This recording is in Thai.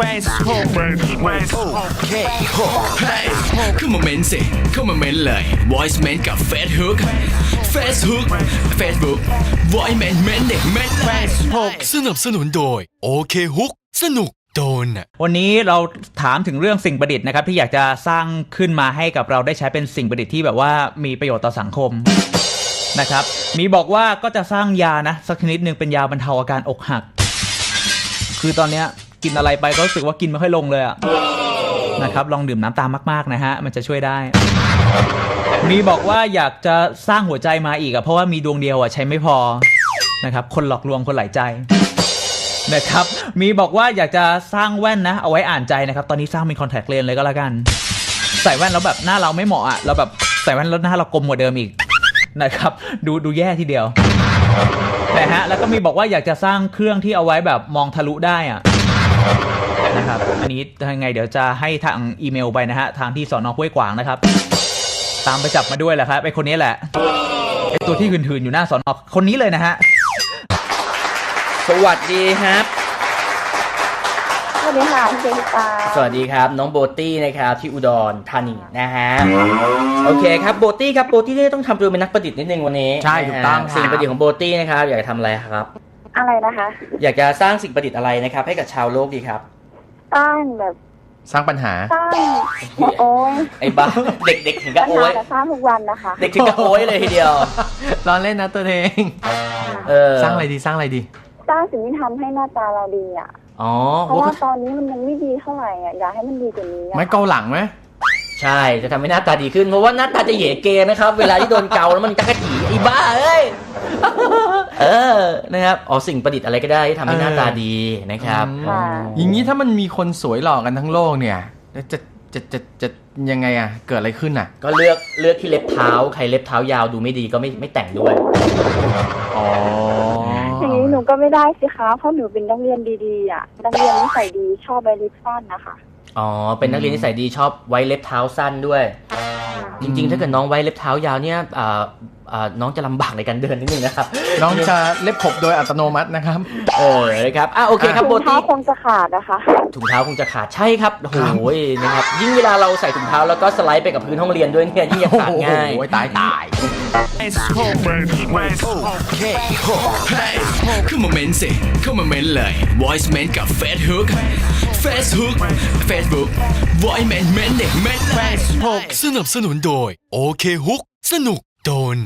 Facebook Facebook เข้ามาเม้นสิเข้ามาเม้นเลย voice เม้นกับ face hook face hook facebook voice เม้นเม้นเด็กเม้นเลย Facebook สนับสนุนโดยโอเคฮุกสนุกโดนอะวันนี้เราถามถึงเรื่องสิ่งประดิษฐ์นะครับ ที่อยากจะสร้างขึ้นมาให้กับเราได้ใช้เป็นสิ่งประดิษฐ์ที่แบบว่ามีประโยชน์ต่อสังคมนะครับมีบอกว่าก็จะสร้างยานะ สักชนิดหนึ่งเป็นยาบรรเทาอาการอกหัก คือตอนเนี้ย กินอะไรไปก็รู้สึกว่ากินไม่ค่อยลงเลยอะนะครับลองดื่มน้ำตามมาก ๆ นะฮะ มันจะช่วยได้ มีบอกว่าอยากจะสร้างหัวใจมาอีกอะเพราะว่ามีดวงเดียวอะใช้ไม่พอนะครับคนหลอกลวงคนหลายใจนะครับมีบอกว่าอยากจะสร้างแว่นนะ เอาไว้อ่านใจนะครับ ตอนนี้สร้างเป็นคอนแทคเลนเลยก็แล้วกัน ใส่แว่นแล้วแบบหน้าเราไม่เหมาะอะเราแบบใส่แว่นแล้วหน้าเรากลมกว่าเดิมอีกนะครับ ดูดูแย่ทีเดียวนะฮะแล้วก็มีบอกว่าอยากจะสร้างเครื่องที่เอาไว้แบบมองทะลุได้อะ นะครับ อันนี้ยังไงเดี๋ยวจะให้ทางอีเมลไปนะฮะ ทางที่สอนอห้วยขวางนะครับ ตามไปจับมาด้วยแหละครับไอคนนี้แหละไอตัวที่หืนๆอยู่หน้าสอนอคนนี้เลยนะฮะ สวัสดีครับ สวัสดีค่ะพี่เจตาสวัสดีครับน้องโบตี้นะครับที่อุดรธานีนะฮะโอเคครับโบตี้ครับโบตี้นี่ต้องทำตัวเป็นนักประดิษฐ์นิดนึงวันนี้ใช่ถูกต้องนะฮะสิ่งประดิษฐ์ของโบตี้นะครับอยากจะทำอะไรครับ อะไรนะคะ อยากจะสร้างสิ่งประดิษฐ์อะไรนะครับ ให้กับชาวโลกดีครับสร้างแบบสร้างปัญหาสร้างโอ้ยไอ้บ้าเด็กๆถึงกับปัญโอ้หายแต่สร้างทุกวันนะคะ เด็กถึงกับโอ้ยเลยทีเดียวรอเล่นนะตัวเองเออสร้างอะไรดีสร้างอะไรดี สร้างสิ่งที่ทำให้หน้าตาเราดีอะอ๋อเพราะว่าตอนนี้มันยังไม่ดีเท่าไหร่อะอยากให้มันดีกว่านี้อะไม่เกาหลังไหมใช่จะทำให้หน้าตาดีขึ้นเพราะว่าหน้าตาจะเหยเกนะครับ เวลาที่โดนเกาแล้วมันจักระจีไอ้บ้าเอ้ย เออนะครับอ๋อสิ่งประดิษฐ์อะไรก็ได้ที่ทำให้หน้าตาดีนะครับค่ะอย่างนี้ถ้ามันมีคนสวยหล่อกันทั้งโลกเนี่ยจะจะจะจะยังไงอะ เกิดอะไรขึ้นอะ ก็เลือกเลือกที่เล็บเท้า ใครเล็บเท้ายาวดูไม่ดีก็ไม่ไม่แต่งด้วย อ๋ออย่างนี้หนูก็ไม่ได้สิคะ เพราะหนูเป็นนักเรียนดีๆอะนักเรียนนิสัยดีชอบใบลิปสั้นนะคะ อ๋อ เป็นนักเรียนนิสัยดีชอบไว้เล็บเท้าสั้นด้วย จริง ๆ ถ้าเกิดน้องไว้เล็บเท้ายาวเนี่ยอ่าอ่าน้องจะลำบากในการเดินนิดนึงนะครับ น้องจะเล็บขบโดยอัตโนมัตินะครับ เออนะครับอะโอเคครับโบถุงเท้าตี้คงจะขาดนะคะถุงเท้าคงจะขาดใช่ครับโอ้โหนะครับยิ่งเวลาเราใส่ถุงเท้าแล้วก็สไลด์ไปกับพื้นห้องเรียนด้วยเนี่ยยิ่งจะขาดง่ายโอ้โหตายตาย Facebook Facebook เข้ามาเม้นสิเข้ามาเม้นเลย voice เม้นกับ face hook face hook facebook Voi แมนแมนเด็กแมนแฟนหกสนับสนุนโดย โอเคฮุก สนุกโดน